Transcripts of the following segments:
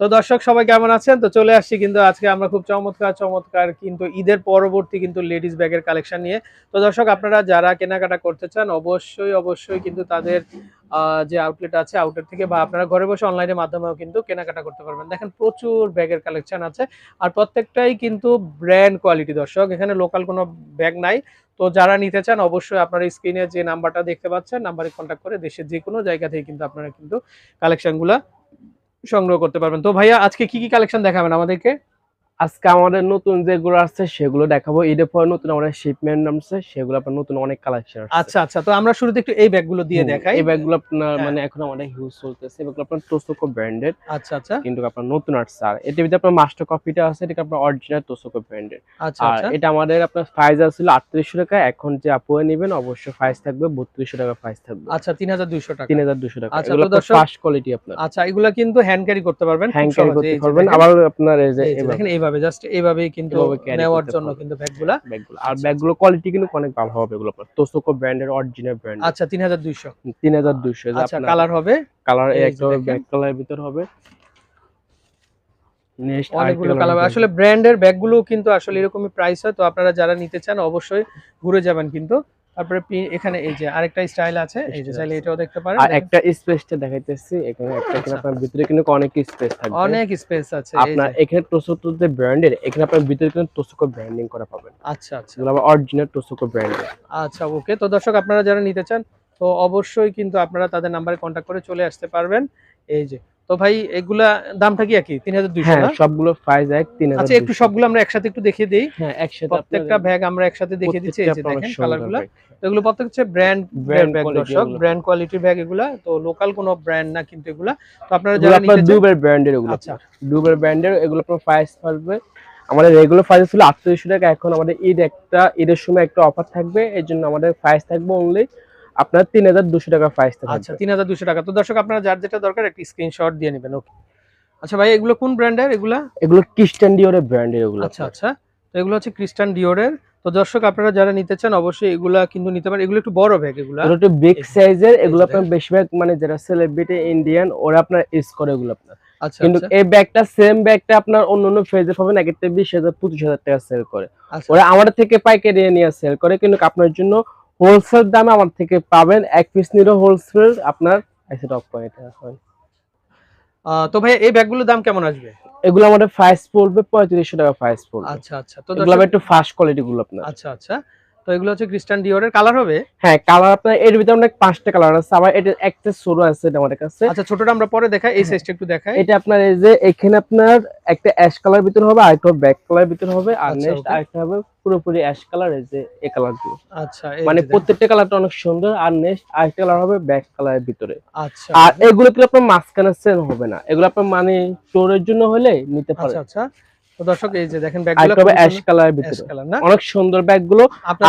তো দর্শক, সবাই কেমন আছেন? তো চলে আসছি কিন্তু আজকে আমরা খুব চমৎকার চমৎকার কিন্তু ঈদের পরবর্তী কিন্তু লেডিস ব্যাগের কালেকশন নিয়ে। তো দর্শক, আপনারা যারা কেনাকাটা করতে চান, অবশ্যই অবশ্যই কিন্তু তাদের যে আউটলেট আছে আউটলেট থেকে বা আপনারা ঘরে বসে অনলাইনের মাধ্যমেও কিন্তু কেনাকাটা করতে পারবেন। দেখেন, প্রচুর ব্যাগের কালেকশন আছে। আর প্রত্যেকটাই কিন্তু ব্র্যান্ড কোয়ালিটি দর্শক, এখানে লোকাল কোনো ব্যাগ নাই। তো যারা নিতে চান, অবশ্যই আপনারা স্ক্রিনে যে নাম্বারটা দেখতে পাচ্ছেন নাম্বারে কন্ট্যাক্ট করে দেশের যে কোনো জায়গা থেকে কিন্তু আপনারা কিন্তু কালেকশনগুলা সংগ্রহ করতে পারবেন। তো ভাইয়া আজকে কি কি কালেকশন দেখাবেন আমাদেরকে? আজকে আমাদের নতুন যেগুলো আসছে সেগুলো দেখাবো। ঈদের পরে নতুন আমাদের শিপমেন্ট নামছে সেগুলো আপনার নতুন অনেক কালেকশন আচ্ছা আচ্ছা তো আমরা শুরুতে একটু এই ব্যাগগুলো দিয়ে দেখাই। এই ব্যাগগুলো আপনার হ্যাঁ। মানে এখন আমাদের হিউজ চলতেছে। এগুলো আপনার তোসোকো ব্র্যান্ডেড আচ্ছা আচ্ছা। কিন্তু আপনার নতুন আসছে। আর এটার ভিতরে আপনার মাস্টার কপিটা আছে এটা আপনার অরিজিনাল তোসোকো ব্র্যান্ডেড আচ্ছা আর আচ্ছা। এটা আমাদের আপনার প্রাইস আছিল আটত্রিশশো টাকা। এখন যে আপুয়ে নেবেন অবশ্যই প্রাইস থাকবে বত্রিশশো টাকা প্রাইস থাকবে। আচ্ছা তিন হাজার দুইশো টাকা। তিন হাজার দুশো টাকা। আচ্ছা, এগুলো দর্শক- ফার্স্ট কোয়ালিটি আপনার। আচ্ছা এগুলা কিন্তু হ্যান্ড ক্যারি করতে পারবেন হ্যান্ড ক্যারি করতে পারবেন। আবার আপনার এই যে দেখেন এইভাবে জাস্ট এইভাবেই কিন্তু নেওয়ার জন্য কিন্তু ব্যাগগুলা। ব্যাগগুলো। আর ব্যাগগুলো কোয়ালিটি কিন্তু অনেক ভালো হবে এগুলো তোসোকো ব্র্যান্ডের অরিজিনাল ব্র্যান্ড আচ্ছা তিন হাজার দুইশো। তিন হাজার দুশো আচ্ছা কালার হবে? কালার একটা দেখেন। ব্যাক কালারের ভিতর হবে। নেক্সট অনেকগুলো কালার আসলে ব্র্যান্ডের ব্যাগগুলো কিন্তু আসলে এরকমই প্রাইস হয় তো আপনারা যারা নিতে চান অবশ্যই ঘুরে যাবেন কিন্তু। তারপরে এখানে এই যে আরেকটা স্টাইল আছে এই যে চাইলে এটাও দেখতে পারেন। আর একটা স্পেসটা দেখাইতেছি এখানে একটা আচ্ছা। আপনার ভিতরে কিন্তু অনেক স্পেস থাকবে। অনেক স্পেস আছে আপনার এখানে টোসোকো যে ব্র্যান্ডের এখানে আপনার ভিতরে কিন্তু টোসোকো ব্র্যান্ডিং করা পাবেন। আচ্ছা আচ্ছা। এগুলো আবার অরিজিনাল টোসোকো ব্র্যান্ডের। আচ্ছা ওকে তো দর্শক আপনারা যারা নিতে চান তো অবশ্যই কিন্তু আপনারা তাদের নাম্বারে কন্ট্যাক্ট করে চলে আসতে পারবেন। এই যে তো ভাই এগুলা দামটা কি একই? তিন হাজার দুইশো হ্যাঁ সবগুলো প্রাইস এক তিন আচ্ছা একটু সবগুলো আমরা একসাথে একটু দেখিয়ে দিই। হ্যাঁ একসাথে প্রত্যেকটা ব্যাগ আমরা একসাথে দেখিয়ে দিচ্ছি। এই যে দেখেন কালারগুলো তো এগুলো প্রত্যেক হচ্ছে ব্র্যান্ড Brand ব্যাগ দর্শক ব্র্যান্ড কোয়ালিটির ব্যাগ এগুলা। তো লোকাল কোনো ব্র্যান্ড না কিন্তু এগুলা। তো আপনারা যারা নিতে ব্র্যান্ডের এগুলো। আচ্ছা। ব্র্যান্ডের এগুলো আপনার প্রাইস আমাদের রেগুলার প্রাইস ছিল আটত্রিশশো টাকা। এখন আমাদের ঈদ একটা ঈদের সময় একটা অফার থাকবে। এই জন্য আমাদের প্রাইস থাকবে অনলি আপনার তিন হাজার দুশো টাকা প্রাইস আচ্ছা তিন হাজার দুশো টাকা। তো দর্শক আপনারা যার যেটা দরকার একটা স্ক্রিনশট দিয়ে নেবেন। ওকে আচ্ছা ভাই এগুলো কোন ব্র্যান্ডের এগুলা? এগুলো খ্রিস্টান ডিওরের ব্র্যান্ডের এগুলো। আচ্ছা আচ্ছা। তো এগুলো হচ্ছে খ্রিস্টান ডিওরের তো দর্শক আপনারা যারা নিতে চান অবশ্যই এগুলা কিন্তু নিতে পারেন। এগুলো একটু বড় ব্যাগ এগুলা। এগুলো একটু বিগ সাইজের এগুলো আপনার বেশিরভাগ মানে যারা সেলিব্রিটি ইন্ডিয়ান ওরা আপনার ইউজ করে এগুলো আপনার। আচ্ছা কিন্তু আচ্ছা। এই ব্যাগটা সেম ব্যাগটা আপনার অন্য অন্য ফেজে পাবেন। এক একটা বিশ হাজার পঁচিশ হাজার টাকা সেল করে। আচ্ছা ওরা আমাদের থেকে পাইকারি নিয়ে সেল করে। কিন্তু আপনার জন্য হোলসেল দামে আমার থেকে পাবেন এক পিস নিলে হোলসেল আপনার এসে টপ পয়েন্ট হয় তো ভাই এই ব্যাগগুলোর দাম কেমন আসবে? এগুলো আমাদের ফাইস পড়বে পঁয়ত্রিশশো টাকা ফাইস পড়বে। আচ্ছা আচ্ছা তো এগুলো একটু ফাস্ট কোয়ালিটি গুলো আপনার। আচ্ছা আচ্ছা। এগুলো হচ্ছে খ্রিস্টান ডিওরের কালার হবে? হ্যাঁ কালার আপনার এর ভিতরে অনেক পাঁচটা কালার আছে আবার এটা একটা আছে এটা আমাদের কাছে। আচ্ছা ছোটটা আমরা পরে দেখাই এই সাইজটা একটু দেখাই। এটা আপনার এই যে এখানে আপনার একটা অ্যাশ কালার ভিতর হবে আর একটা ব্যাক কালার ভিতর হবে আর আচ্ছা, নেক্সট আরেকটা হবে পুরোপুরি অ্যাশ কালার এই যে এই কালারগুলো। আচ্ছা মানে। প্রত্যেকটা কালারটা অনেক সুন্দর আর নেক্সট আরেকটা কালার হবে ব্যাক কালারের ভিতরে। আচ্ছা। আর এগুলো কি আপনার মাঝখানে সেল হবে না এগুলো আপনার মানে স্টোরের জন্য হলে নিতে পারে আচ্ছা আচ্ছা। তো দর্শক এই যে দেখেন আর ব্যাগগুলো একটা অ্যাশ কালারের ভিতরে। অনেক সুন্দর ব্যাগ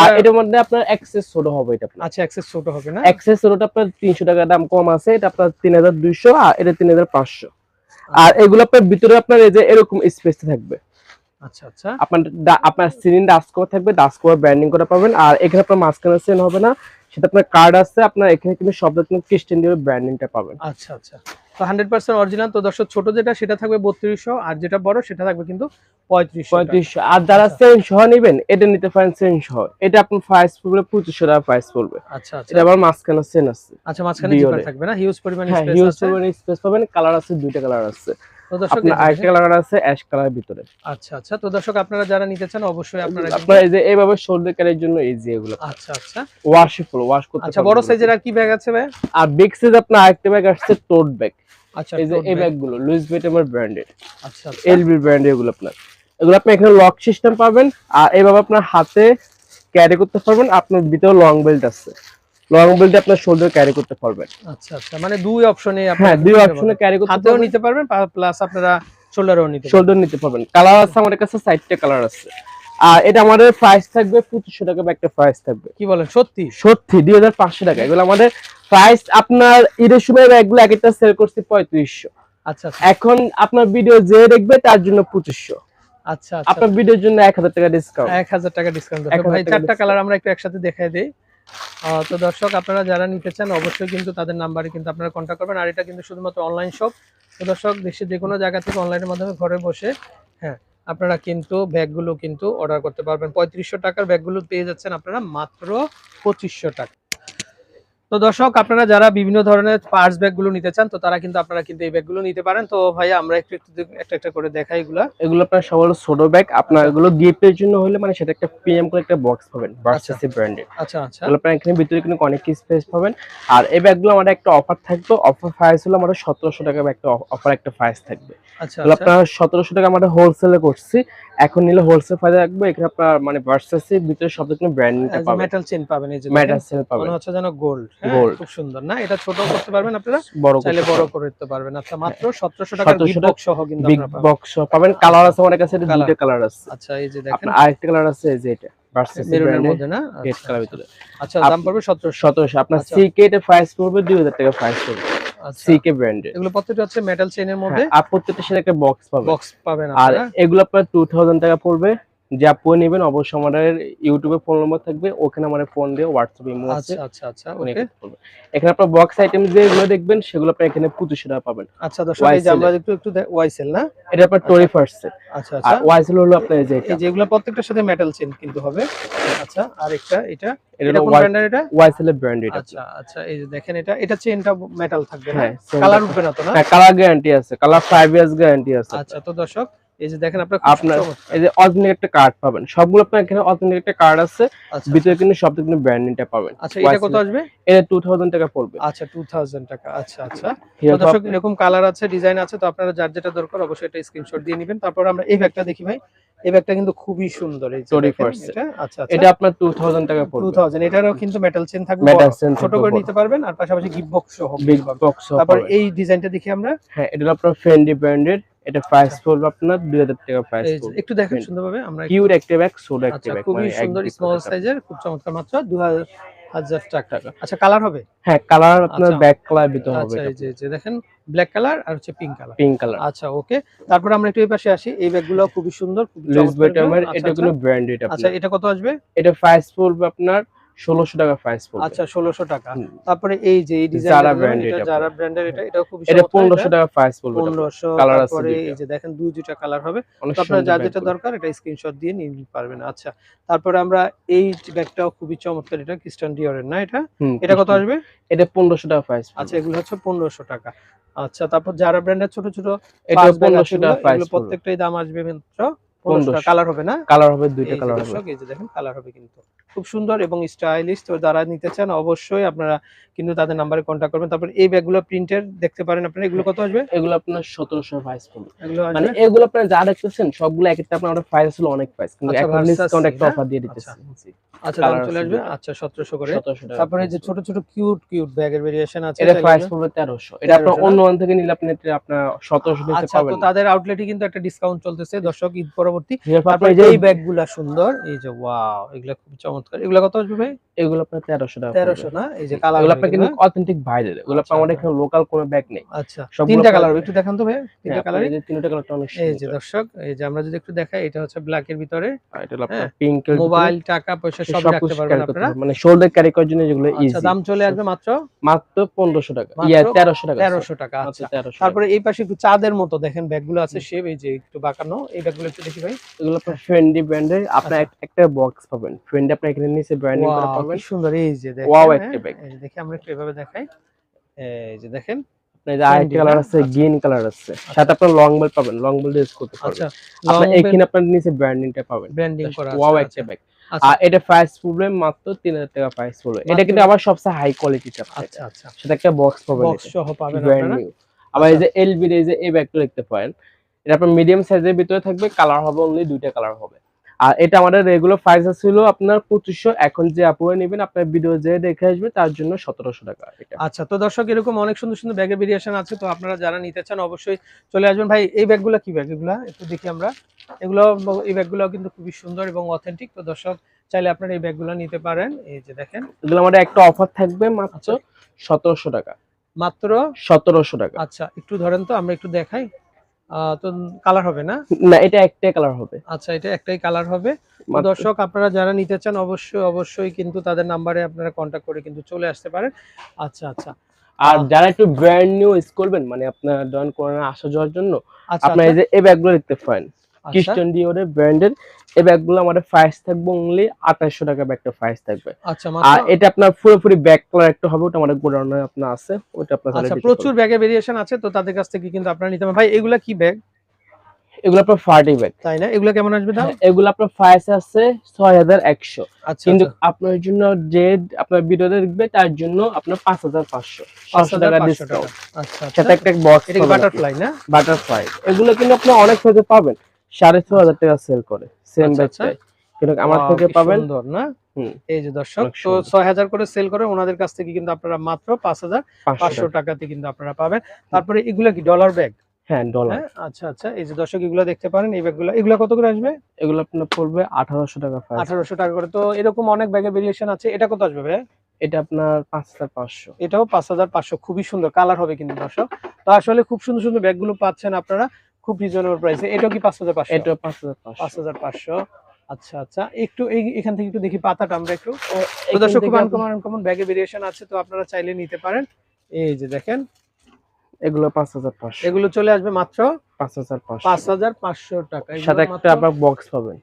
আর এটার মধ্যে আপনার এক্সেস ছোট হবে এটা আপনার। আচ্ছা অ্যাক্সেস ছোট হবে না? এক্সেস ছোটটা আপনার তিনশো টাকা দাম কম আছে এটা আপনার তিন হাজার দুইশো আর এটা তিন হাজার পাঁচশো। আর এগুলো আপনার ভিতরে আপনার এই যে এরকম স্পেস থাকবে। আচ্ছা আচ্ছা। আপনার সিলিন থাকবে ব্র্যান্ডিং করা পাবেন। আর এখানে আপনার মাঝখানে হবে না সেটা আপনার কার্ড আছে আপনার এখানে কিন্তু সব ডিওর ব্র্যান্ডিংটা পাবেন। আচ্ছা আচ্ছা। তো হান্ড্রেড পার্সেন্ট অরিজিনাল তো দর্শক ছোট যেটা সেটা থাকবে বত্রিশশো আর যেটা বড় সেটা থাকবে কিন্তু পঁয়ত্রিশ পঁয়ত্রিশশো। আর যারা সেন সহ নেবেন এটা নিতে পারেন সেন সহ। এটা আপনার প্রাইস পড়বে পঁচিশশো টাকা প্রাইস পড়বে। আচ্ছা আচ্ছা। এটা আবার মাঝখানে সেন আছে। আচ্ছা মাঝখানে। থাকবে না? হিউজ পরিমাণ হ্যাঁ হিউজ পরিমাণে স্পেস পাবেন। কালার আছে দুইটা কালার আছে। আরেকটা। কালার আছে অ্যাশ কালারের ভিতরে। আচ্ছা আচ্ছা। তো দর্শক আপনারা যারা নিতে চান অবশ্যই আপনারা কিন্তু- আপনার এই যে এইভাবে শোল্ডার ক্যারির জন্য এগুলো। আচ্ছা আচ্ছা। ওয়াশ করতে আচ্ছা বড় সাইজের আর কি ব্যাগ আছে ভাই? আর বিগ সাইজ আপনার আরেকটা ব্যাগ আসছে টোট ব্যাগ আচ্ছা এই যে এই লুইস ভিটামার ব্র্যান্ডেড আচ্ছা এলবি ব্র্যান্ডের এগুলো আপনার। এগুলো আপনি এখানে লক সিস্টেম পাবেন আর এইভাবে আপনার হাতে ক্যারি করতে পারবেন আপনার ভিতরে লং বেল্ট আছে। লং বেল্ট আপনার শোল্ডার ক্যারি করতে পারবেন। আচ্ছা আচ্ছা মানে দুই অপশনে হ্যাঁ দুই অপশনে ক্যারি করতে হাতেও নিতে পারবেন প্লাস আপনারা শোল্ডারেও নিতে শোল্ডার নিতে পারবেন। কালার আছে আমাদের কাছে কালার আছে। আর এটা আমাদের প্রাইস থাকবে পঁচিশশো টাকা একটা প্রাইস থাকবে। কি বলেন সত্যি? সত্যি দুই হাজার পাঁচশো টাকা। এগুলো আমাদের প্রাইস আপনার ঈদের সময় ব্যাগগুলো এক একটা সেল করছি পঁয়ত্রিশশো। আচ্ছা আচ্ছা। এখন আপনার ভিডিও যে দেখবে তার জন্য পঁচিশশো। আচ্ছা আচ্ছা। আপনার ভিডিওর জন্য এক হাজার টাকা ডিসকাউন্ট এক হাজার টাকা ডিসকাউন্ট ভাই চারটা কালার আমরা একটু একসাথে দেখাই দিই। তো দর্শক, আপনারা যারা নিতে চান, অবশ্যই কিন্তু তাদের নাম্বারে কিন্তু আপনারা কন্ট্যাক্ট করবেন। আর এটা কিন্তু শুধুমাত্র অনলাইন শপ তো দর্শক দেশের যে কোনো জায়গা থেকে অনলাইনের মাধ্যমে ঘরে বসে হ্যাঁ আপনারা কিন্তু ব্যাগগুলো কিন্তু অর্ডার করতে পারবেন। পঁয়ত্রিশশো টাকার ব্যাগগুলো পেয়ে যাচ্ছেন আপনারা মাত্র পঁচিশশো টাকা। তো দর্শক আপনারা যারা বিভিন্ন ধরনের পার্স ব্যাগগুলো নিতে চান তো তারা কিন্তু আপনারা কিন্তু এই ব্যাগগুলো নিতে পারেন। তো ভাইয়া আমরা একটু একটু একটা একটা করে দেখাই এগুলা। এগুলো আপনার সব হলো ছোট ব্যাগ আপনার এগুলো গিফটের জন্য হলে মানে সেটা একটা প্রিমিয়াম করে একটা বক্স পাবেন ভার্সেসি ব্র্যান্ডের আচ্ছা আচ্ছা। এগুলো আপনার এখানে ভিতরে কিন্তু অনেক স্পেস পাবেন। আর এই ব্যাগগুলো আমাদের একটা অফার থাকবে। অফার প্রাইস হলো আমাদের সতেরোশো টাকা একটা অফার একটা প্রাইস থাকবে। আচ্ছা এগুলো আচ্ছা। আপনার সতেরোশো টাকা আমাদের হোলসেলে করছি। এখন নিলে হোলসেল ফায়দা রাখব এখানে আপনার মানে ভার্সেসি ভিতরে সব ধরনের ব্র্যান্ডটা পাবেন মেটাল চেন পাবেন এই যে মেটাল। সেল পাবেন। মনে হচ্ছে যেন গোল্ড Gold। খুব সুন্দর। না এটা ছোট করতে পারবেন আপনারা। বড় চাইলে বড় করে দিতে পারবেন। আচ্ছা মাত্র সতেরোশো টাকা 1700 গিফট বক্স সহ কিন্তু বিগ বক্স পাবেন। কালার আছে আমার কাছে এটা। দুটো কালার আছে। আচ্ছা এই যে দেখেন। আপনার আরেকটা কালার আছে এই যে এটা মেরুনের মধ্যে না? রেড আচ্ছা, কালার ভিতরে। আচ্ছা দাম পড়বে সতেরোশো। সতেরোশো। আপনার আচ্ছা। সিকে এটা প্রাইস পড়বে দুই হাজার টাকা প্রাইস পড়বে। আচ্ছা সিকে ব্র্যান্ডের এগুলো প্রত্যেকটা হচ্ছে মেটাল চেইনের মধ্যে? আর প্রত্যেকটা সাথে একটা বক্স পাবেন। বক্স পাবেন হ্যাঁ, আর এগুলো আপনার টু থাউজেন্ড টাকা পড়বে। যে আপু নেবেন অবশ্যই আমাদের ইউটিউবে ফোন নম্বর থাকবে ওখানে আমাদের ফোন দিয়ে হোয়াটসঅ্যাপ ইমো আছে। আচ্ছা আচ্ছা আচ্ছা ওকে এখানে আপনার বক্স আইটেম যেগুলো দেখবেন সেগুলো আপনার এখানে পঁচিশশো টাকা পাবেন। আচ্ছা দর্শক এই যে আমরা একটু একটু ওয়াইসেল না? এটা আপনার টোরি ফার্স্ট আচ্ছা আর আচ্ছা ওয়াইসেল হলো আপনার যে এই যে এগুলো প্রত্যেকটার সাথে মেটাল চেন কিন্তু হবে। আচ্ছা আর একটা এটা? এটা কোন ব্র্যান্ডের এটা? ওয়াইসেল এর ব্র্যান্ড এটা। আচ্ছা আচ্ছা এই যে দেখেন এটা এটা চেনটা মেটাল থাকবে না? হ্যাঁ কালার উঠবে না তো না? হ্যাঁ কালার গ্যারান্টি আছে কালার ফাইভ ইয়ার্স গ্যারান্টি আছে। আচ্ছা তো দর্শক এই যে দেখেন আপনার আপনার এই যে অথেন্টিক একটা কার্ড পাবেন। সবগুলো আপনার এখানে অথেন্টিক একটা কার্ড আছে। আচ্ছা ভিতরে কিন্তু সব কিন্তু ব্র্যান্ডিংটা পাবেন। আচ্ছা এটা কত আসবে? এটা টাকা পড়বে। আচ্ছা টু থাউজেন্ড টাকা। আচ্ছা আচ্ছা। দর্শক এরকম কালার আছে ডিজাইন আছে তো আপনারা যার যেটা দরকার অবশ্যই এটা স্ক্রিনশট দিয়ে নেবেন। তারপর আমরা এই ব্যাগটা দেখি ভাই। এই ব্যাগটা কিন্তু খুবই সুন্দর। এই এটা। আচ্ছা আচ্ছা। এটা আপনার টু থাউজেন্ড টাকা পড়বে। এটারও কিন্তু মেটাল চেন থাকবে। ছোট করে নিতে পারবেন। আর পাশাপাশি গিফট বক্স সহ বক্স তারপর এই ডিজাইনটা দেখি আমরা। হ্যাঁ এটা আপনার ফেন্ডি এটা প্রাইস পড়বে আপনার দুই হাজার টাকা প্রাইস পড়বে। একটু দেখেন। সুন্দরভাবে আমরা একটু- কিউট একটা ব্যাগ সোডা একটা আচ্ছা খুবই মানে সুন্দর স্মল সাইজের খুব চমৎকার মাত্র দু হাজার টাকা। আচ্ছা কালার হবে? হ্যাঁ কালার আপনার আচ্ছা। ব্যাক কালার ভিতরে হবে আচ্ছা এই যে দেখেন ব্ল্যাক কালার আর হচ্ছে পিঙ্ক কালার পিঙ্ক কালার আচ্ছা ওকে তারপর আমরা একটু এই পাশে আসি। এই ব্যাগগুলো খুবই সুন্দর লুইস চমৎকার আচ্ছা, এটা আচ্ছা। কোনো ব্র্যান্ডেড আচ্ছা এটা কত আসবে? এটা প্রাইস পড়বে আপনার ষোলোশো টাকা প্রাইস পড়বে। আচ্ছা ষোলোশো টাকা। তারপরে এই যে এই ডিজাইন এটা যারা ব্র্যান্ডের এটা এটাও খুবই এটা পনেরোশো টাকা প্রাইস পড়বে পনেরোশো Colour আছে এই যে দেখেন দুই দুইটা কালার হবে। আপনার যা যেটা দরকার এটা স্ক্রিনশট দিয়ে নিয়ে নিতে পারবেন। আচ্ছা তারপরে আমরা এই ব্যাগটাও খুবই চমৎকার। এটা ক্রিস্টান ডিওরের না এটা? এটা কত আসবে? এটা পনেরোশো টাকা প্রাইস আচ্ছা এগুলো হচ্ছে পনেরোশো টাকা। আচ্ছা তারপর যারা ব্র্যান্ডের ছোট ছোট এটা পনেরোশো টাকা প্রাইস প্রত্যেকটাই দাম আসবে মাত্র পনেরোশো 1500 কালার হবে না? কালার হবে দুইটা কালার হবে। এই যে দেখেন কালার হবে কিন্তু। খুব সুন্দর এবং স্টাইলিশ। তো যারা নিতে চান অবশ্যই আপনারা কিন্তু তাদের নাম্বারে কন্ট্যাক্ট করবেন। তারপর এই ব্যাগগুলো প্রিন্টের দেখতে পারেন আপনারা। এগুলো কত আসবে? এগুলো আপনার সতেরোশো প্রাইস পড়বে। এগুলো মানে এগুলো আপনার যা দেখতেছেন সবগুলো এক একটা আপনার প্রাইস ছিল অনেক প্রাইস কিন্তু আচ্ছা, ডিসকাউন্ট একটা অফার দিয়ে দিতেছি। আচ্ছা দাম চলে আসবে? আচ্ছা করে। তারপরে যে ছোট ছোট কিউট কিউট ব্যাগের ভেরিয়েশন আছে এটা প্রাইস পড়বে তেরোশো। এটা আপনার অন্য ওয়ান থেকে নিলে আপনি এটা আপনার আচ্ছা পাবেন। তো তাদের আউটলেটে কিন্তু একটা ডিসকাউন্ট চলতেছে দর্শক ঈদ পরবর্তী। তারপরে এই ব্যাগ এই ব্যাগগুলা সুন্দর এই যে ওয়াও এগুলা খুব চমৎকার। এগুলা কত আসবে ভাই? এগুলো আপনার টাকা। না? এই যে কালার এগুলো আপনার কিন্তু অথেন্টিক বাইরের এগুলো আপনার আচ্ছা, আমাদের এখানে লোকাল কোনো ব্যাগ নেই। আচ্ছা। তিনটা কালার একটু দেখান তো ভাই তিনটা হ্যাঁ, কালারই আপনার এই যে তিনটা কালারটা অনেক এই যে দর্শক এই যে আমরা যদি একটু দেখাই এটা হচ্ছে ব্ল্যাক এর ভিতরে। এটা হলো আপনার হ্যাঁ, পিঙ্ক এর মোবাইল টাকা পয়সা সব রাখতে পারবেন আপনারা। মানে শোল্ডার ক্যারি করার জন্য যেগুলো আচ্ছা ইজি দাম চলে আসবে মাত্র? মাত্র পনেরোশো টাকা। ইয়া তেরোশো টাকা তেরোশো টাকা মাত্র আচ্ছা। তারপরে এই পাশে একটু চাঁদের মতো দেখেন ব্যাগগুলো আছে শেপ এই যে একটু বাঁকানো এই ব্যাগগুলো একটু দেখি ভাই। এগুলো আপনার ফ্রেন্ডি ব্র্যান্ডের আপনার একটা বক্স পাবেন। ফ্রেন্ডি আপনার এখানে নিচে ব্র্যান্ডিং করা পাবেন। কি সুন্দর এই যে দেখেন Wow, হ্যাঁ, একটা bag। এই দেখি আমরা একটু এভাবে দেখাই। এই যে দেখেন কালার আছে আচ্ছা। গ্রিন কালার আছে। সাথে আপনার লং বেল পাবেন লং বেল ইউজ করতে আচ্ছা পারবেন আপনার এখানে আপনার নিচে ব্র্যান্ডিংটা পাবেন। ব্র্যান্ডিং করা ওয়াও একটা ব্যাগ আচ্ছা। আর এটা প্রাইস পড়বে মাত্র তিন হাজার টাকা প্রাইস পড়বে এটা কিন্তু আবার সবচেয়ে হাই কোয়ালিটির আচ্ছা আচ্ছা। সেটা একটা বক্স পাবেন বক্স সহ পাবেন আপনারা। আবার এই যে এলবি এই যে এই ব্যাগটা দেখতে পারেন। এটা আপনার মিডিয়াম সাইজের ভিতরে থাকবে কালার হবে অনলি দুইটা কালার হবে। আর এটা আমাদের রেগুলার প্রাইস ছিল আপনার পঁচিশশো। এখন যে আপুরা নেবেন আপনার ভিডিও যে দেখে আসবে তার জন্য সতেরোশো টাকা এটা। আচ্ছা তো দর্শক এরকম অনেক সুন্দর সুন্দর ব্যাগের ভেরিয়েশন আছে তো আপনারা যারা নিতে চান অবশ্যই চলে আসবেন। ভাই এই ব্যাগগুলো কি ব্যাগ এগুলা? একটু দেখি আমরা। এগুলো এই ব্যাগগুলো কিন্তু খুবই সুন্দর এবং অথেন্টিক তো দর্শক চাইলে আপনারা এই ব্যাগগুলো নিতে পারেন। এই যে দেখেন। এগুলো আমাদের একটা অফার থাকবে মাত্র সতেরোশো টাকা। মাত্র? সতেরোশো টাকা। আচ্ছা একটু ধরেন তো আমরা একটু দেখাই। তো কালার হবে না? না এটা একটাই কালার হবে। আচ্ছা এটা একটাই কালার হবে। দর্শক আপনারা যারা নিতে চান অবশ্যই অবশ্যই কিন্তু তাদের নাম্বারে আপনারা কন্ট্যাক্ট করে কিন্তু চলে আসতে পারেন। আচ্ছা আচ্ছা। আর যারা একটু ব্র্যান্ড নিউ ইউজ করবেন মানে আপনার ধরেন কোনো আসা যাওয়ার জন্য আচ্ছা আপনার এই যে এই ব্যাগগুলো দেখতে পারেন। ক্রিস্টিয়ান ডিওরের ব্র্যান্ডের এই ব্যাগগুলো আমাদের প্রাইস থাকবে অনলি আঠাশশো টাকা ব্যাগটা প্রাইস থাকবে। আচ্ছা আর এটা আপনার পুরোপুরি ব্যাগ কালার একটা হবে ওটা আমাদের গোডাউনে আপনার আছে ওটা আপনার আচ্ছা প্রচুর। ব্যাগে ভেরিয়েশন আছে তো তাদের কাছ থেকে কিন্তু আপনারা নিতে পারেন। ভাই এগুলা কি ব্যাগ? এগুলো আপনার ফার্টি ব্যাগ তাই না? এগুলো কেমন আসবে দাম? এগুলো আপনার প্রাইস আছে ছয় হাজার একশো। আচ্ছা কিন্তু আচ্ছা। আপনার জন্য যে আপনার ভিডিওতে দেখবে তার জন্য আপনার পাঁচ হাজার পাঁচশো। পাঁচশো টাকা 5,500 ডিসকাউন্ট আচ্ছা আচ্ছা। একটা বক্স এটা বাটারফ্লাই না? বাটারফ্লাই এগুলো কিন্তু আপনি অনেক থেকে পাবেন। সাড়ে ছ হাজার টাকা সেল করে। সেম। ব্যাগটাই কিন্তু আমার থেকে পাবেন? সুন্দর না? এই যে দর্শক তো। ছয় হাজার করে সেল করে ওনাদের কাছ থেকে কিন্তু আপনারা মাত্র পাঁচ হাজার পাঁচশো পাঁচশো টাকা। টাকাতে কিন্তু আপনারা পাবেন। তারপরে এগুলা কি ডলার ব্যাগ হ্যাঁ ডলার হ্যাঁ আচ্ছা আচ্ছা। এই যে দর্শক এগুলো দেখতে পারেন এই ব্যাগগুলো এগুলো কত করে আসবে? এগুলো আপনার পড়বে আঠারোশো টাকা আঠারোশো টাকা করে। তো এরকম অনেক ব্যাগের ভেরিয়েশন আছে। এটা কত আসবে ভাই এটা আপনার পাঁচ হাজার পাঁচশো। এটাও পাঁচ হাজার পাঁচশো। খুবই সুন্দর। কালার হবে কিন্তু দর্শক। তো আসলে খুব সুন্দর সুন্দর ব্যাগগুলো পাচ্ছেন আপনারা। খুব রিজনেবল প্রাইসে এটাও কি পাঁচ হাজার পাঁচশো? এটা পাঁচ হাজার পাঁচ পাঁচশো হাজার পাঁচশো। আচ্ছা আচ্ছা। একটু এখান থেকে একটু দেখি পাতাটা আমরা একটু। দর্শক খুব আনকমন আনকমন ব্যাগে ভেরিয়েশন আছে তো আপনারা চাইলে নিতে পারেন। এই যে দেখেন। এগুলো পাঁচ হাজার পাঁচশো। এগুলো চলে আসবে মাত্র পাঁচ হাজার পাঁচশো। পাঁচ হাজার পাঁচশো টাকা। সাথে একটা বক্স পাবেন।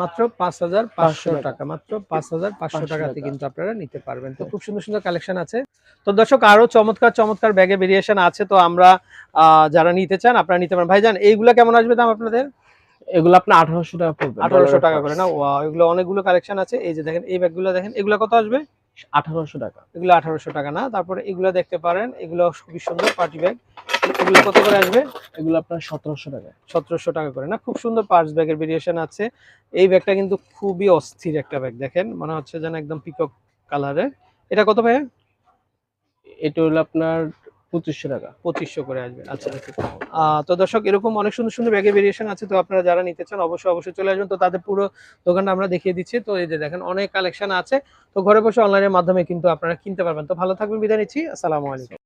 মাত্র পাঁচ হাজার পাঁচশো টাকা। মাত্র পাঁচ হাজার পাঁচশো 500 টাকাতে কিন্তু আপনারা নিতে পারবেন। তো খুব সুন্দর সুন্দর কালেকশন আছে। তো দর্শক আরও চমৎকার চমৎকার ব্যাগে ভেরিয়েশন আছে। তো আমরা যারা নিতে চান আপনারা নিতে পারেন। ভাইজান এইগুলা কেমন আসবে দাম আপনাদের? এগুলো আপনার আঠারোশো টাকা পড়বে। আঠারোশো টাকা করে না? ওয়া এগুলো অনেকগুলো কালেকশন আছে। এই যে দেখেন এই ব্যাগগুলো দেখেন এগুলো কত আসবে? আঠারোশো টাকা। এগুলো আঠারোশো টাকা না? তারপরে এগুলো দেখতে পারেন। এগুলো খুবই সুন্দর পার্টি ব্যাগ এগুলো কত করে আসবে? এগুলো আপনার সতেরোশো টাকা। সতেরোশো টাকা করে না? খুব সুন্দর পার্স ব্যাগের ভেরিয়েশন আছে। এই ব্যাগটা কিন্তু খুবই অস্থির একটা ব্যাগ দেখেন? মনে হচ্ছে যেন একদম পিকক কালারের এটা কত ভাইয়া? এটা হলো আপনার পঁচিশশো টাকা। পঁচিশশো করে আসবে আচ্ছা। তো দর্শক এরকম অনেক সুন্দর সুন্দর ব্যাগের ভেরিয়েশন আছে তো আপনারা যারা নিতে চান অবশ্যই অবশ্যই চলে আসবেন। তো তাদের পুরো দোকানটা আমরা দেখিয়ে দিচ্ছি। তো এই যে দেখেন অনেক কালেকশন আছে। তো ঘরে বসে অনলাইনের মাধ্যমে কিন্তু আপনারা কিনতে পারবেন। তো ভালো থাকবেন বিদায় নিচ্ছি। আসসালামু আলাইকুম।